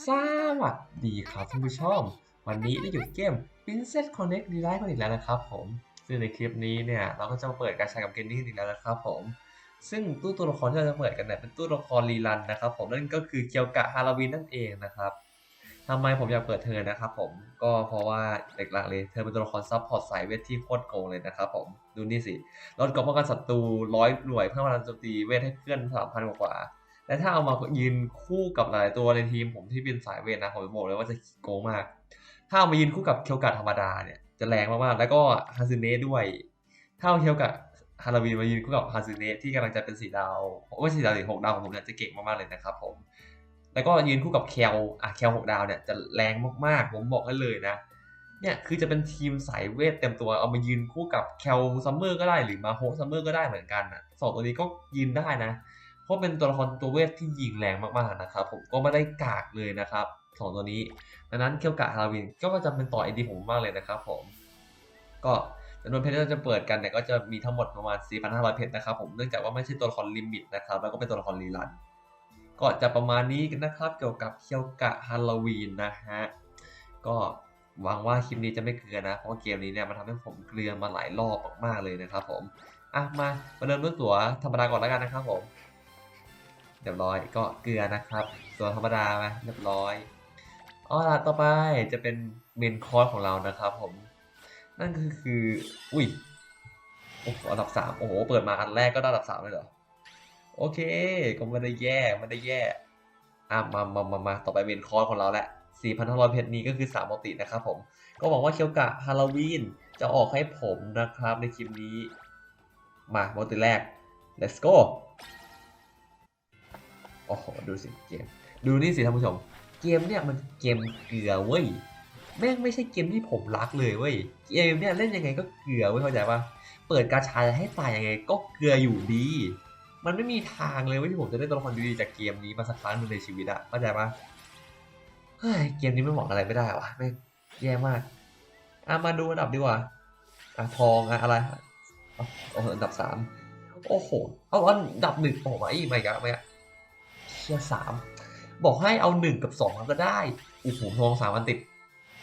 สวัสดีครับท่านผู้ชม วันนี้ได้อยู่เกม Princess Connect r e l i v e กันอีกแล้วนะครับผม ซึ่งในคลิปนี้เนี่ยเราก็จะมาเปิดการใช้กับเกมนี้อีกแล้วนะครับผม ซึ่งตู้ตัวละครที่เราจะเปิดกันเนี่ยเป็นตู้ตัวละครรีรันนะครับผมนั่นก็คือเกียวกะฮาโลวีนนั่นเองนะครับทำไมผมอยากเปิดเธอนะครับผมก็เพราะว่าเด็กหลักเลยเธอเป็นตัวละครซับพอร์ตสายเวทที่โคตรโกงเลยนะครับผมดูนี่สิลดกองป้องกันศัตรูร้อยหน่วยเพื่อมาโจมตีเวทให้เพื่อนสามพันกว่า และถ้าเอามายืนคู่กับหลายตัวในทีมผมที่เป็นสายเวทนะผมบอกเลยว่าจะโกงมาก ถ้าเอามายืนคู่กับเคียวกะธรรมดาเนี่ยจะแรงมากๆ แล้วก็ฮาซึเนะด้วย ถ้าเอาเคียวกะฮาราวีนมายืนคู่กับฮาซึเนะที่กำลังจะเป็นสีดาวไม่ใช่สีดาวสีหกดาวของผมเนี่ยจะเก่งมากๆเลยนะครับผม แล้วก็ยืนคู่กับเคลอะเคลหกดาวเนี่ยจะแรงมากๆ ผมบอกให้เลยนะเนี่ยคือจะเป็นทีมสายเวทเต็มตัวเอามายืนคู่กับเคลซัมเมอร์ก็ได้หรือมาโฮซัมเมอร์ก็ได้เหมือนกันอะสองตัวนี้ก็ยืนได้นะ ราะเป็นตัวละครตัวเวทที่ยิงแรงมากๆนะครับ ผมก็ไม่ได้กากเลยนะครับสองตัวนี้ดังนั้นเคียวกะฮาราวินก็จะเป็นต่อไอดีผมมากเลยนะครับผมก็จำนวนเพชรที่เราจะเปิดกันเนี่ยก็จะมีทั้งหมดประมาณ 4,500 เพชรนะครับผมเนื่องจากว่าไม่ใช่ตัวละครลิมิตนะครับแล้วก็เป็นตัวละครรีรัน ก็จะประมาณนี้นะครับเกี่ยวกับเคียวกะฮาโลวีนนะฮะก็หวังว่าคลิปนี้จะไม่เกลือนะเพราะเกมนี้เนี่ยมันทำให้ผมเกลือมาหลายรอบมากๆเลยนะครับผมอะมามาเริ่มด้วยตัวธรรมดาก่อนแล้วกันนะครับผม เรียบร้อยก็เกลือนะครับตัวนธรรมดาไปเรียบร้อยอ๋อล่ะต่อไปจะเป็นเมนคอร์สของเรานะครับผม นั่นคือคือ อุ้ยโอ้โหอันดับสามโอ้โห เปิดมาอันแรกก็ได้อันดับสามเลยเหรอ โอเค ก็ไม่ได้แย่ไม่ได้แย่อะมามามามาต่อไปเมนคอร์สของเราแหละ4,500เพชรนี้ก็คือ3ปกตินะครับผม ก็หวังว่าเคียวกะฮาโลวีนจะออกให้ผมนะครับในคลิปนี้ มาโมติแรก let's go โอ้โหดูสิเกม ดูนี่สิท่านผู้ชม เกมเนี่ยมันเกมเกลือเว้ยแม่งไม่ใช่เกมที่ผมรักเลยเว้ย เกมเนี่ยเล่นยังไงก็เกลือเว้ยเข้าใจปะเปิดกาชาให้ตายยังไงก็เกลืออยู่ดี มันไม่มีทางเลยเว่าที่ผมจะได้ตัวละครดีๆจากเกมนี้มาสักครั้งหนึงในชีวิตอะเข้าใจปะเฮ้ยเกมนี้ไม่เหมาะอะไรไม่ได้วะแม่งแย่มากอะมาดูอันดับดีกว่าอะทองอะอะไรเอาเอาอันดับสามโอ้โหเอาอันดับหนึ่งโอ้โหไม่ไม่กันไม่อะ ชียสามบอกให้เอาหนึ่งกับสองก็ได้โอ้โหทองสามอันติด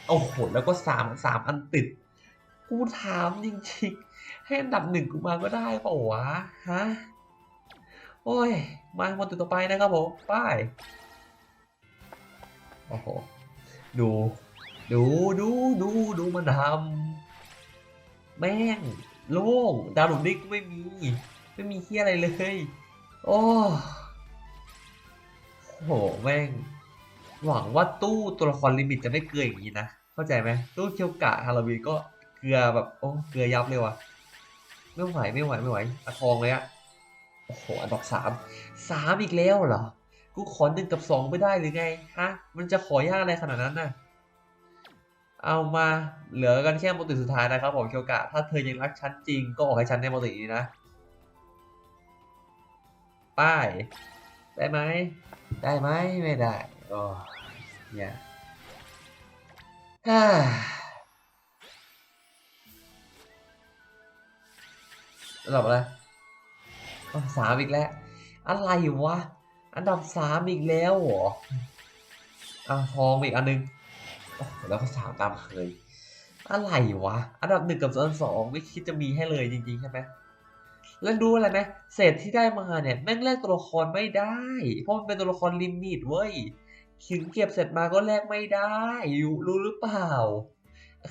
โอ้โหแล้วก็สามสามอันติด กูถามจริงๆ ให้อันดับหนึ่งกูมาก็ได้เปล่าวะฮะโอ้ย มาหมดตัวต่อไปนะครับผมป้ายโอ้โหดู ดูดูดูดูมันทำแม่งโล่งดาวหลุมดิกไม่มี ไม่มีเฮียอะไรเลย โอ้ โหแม่ง หวังว่าตู้ตัวละครลิมิตจะไม่เกลืออย่างนี้นะ เข้าใจไหมตู้เคียวกะฮาโลวีก็เกลือแบบโอ้เกลือยับเลยว่ะไม่ไหวไม่ไหวไม่ไหวอะทองเลยอะโอ้โหอันดับสามสามอีกแล้วเหรอกูขอหนึ่งกับสองไม่ได้หรือไงฮะมันจะขอยากอะไรขนาดนั้นน่ะเอามาเหลือกันแค่โมติสุดท้ายนะครับผมเคียวกะถ้าเธอยังรักฉันจริงก็ออกให้ฉันในโมตินี้นะป้ายได้ไหม ได้ไหมไม่ได้โอ้เนี่ยฮ่าระดับอะไรอ๋อสามอีกแล้ว อะไรวะ อันดับสามอีกแล้วเหรออะทองอีกอันนึง แล้วก็สามตามเคย อะไรวะ อันดับหนึ่งกับอันดับสองไม่คิดจะมีให้เลยจริงๆใช่ไหม แล้วดูอะไรไหมเศษที่ได้มาเนี่ยแม่งแลกตัวละครไม่ได้ เพราะมันเป็นตัวละครลิมิตเว้ยถึงเก็บเสร็จมาก็แลกไม่ได้อยู่รู้หรือเปล่า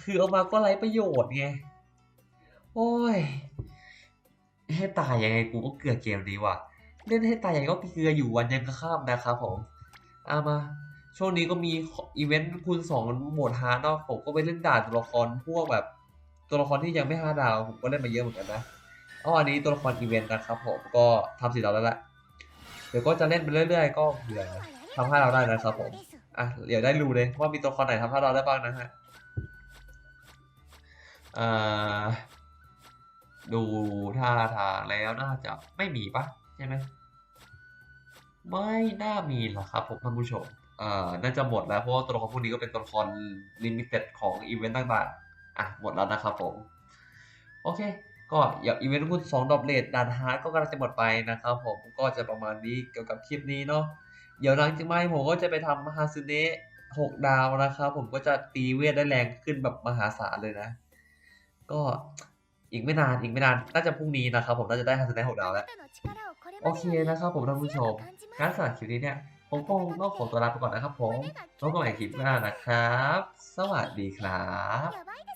คือเอามาก็ไร้ประโยชน์ไงโอ้ยให้ตายยังไงกูก็เกลือเกมนี้ว่ะเล่นให้ตายยังไงก็เกลืออยู่วันยังก็ข้ามนะครับผมเอามาช่วงนี้ก็มีอีเวนต์คูณสองโหมดฮาร์ดเนาะผมก็ไปเล่นด่านตัวละครพวกแบบ ตัวละครที่ยังไม่ห้าดาวผมก็เล่นมาเยอะเหมือนกันนะ อันนี้ตัวละครอีเวนต์นะครับผมก็ทำสีเราแล้วแหละเดี๋ยวก็จะเล่นไปเรื่อย ๆ ก็เผื่อทำให้เราได้นะครับผมอะเดี๋ยวได้รู้เลยว่ามีตัวละครไหนทำให้เราได้บ้างนะฮะอ่าดูท่าทางแล้วน่าจะไม่มีปะใช่ไหมไม่น่ามีหรอกครับผมท่านผู้ชมอ่าน่าจะหมดแล้วเพราะว่าตัวละครพวกนี้ก็เป็นตัวละครลิมิเต็ดของอีเวนต์ต่างๆอะหมดแล้วนะครับผม โอเค ก็อย่างอีเวนต์หุ้นงดอปเลทดันฮาร์ดก็กำลังจะหมดไปนะครับผมก็จะประมาณนี้เกี่ยวกับคลิปนี้เนาะเดี๋ยวหลังจากนี้ผมก็จะไปทำฮาซึเนะหกดาวนะครับผมก็จะตีเวทได้แรงขึ้นแบบมหาศาลเลยนะ ก็อีกไม่นานอีกไม่นานน่าจะพรุ่งนี้นะครับผมน่าจะได้ฮาซึเนะหกดาวแล้วโอเคนะครับผมท่านผู้ชมการสั่งคลิปนี้เนี่ยผมก็ต้องขอตัวลาไปก่อนนะครับผมพบกันใหม่คลิปหน้านะครับ สวัสดีครับ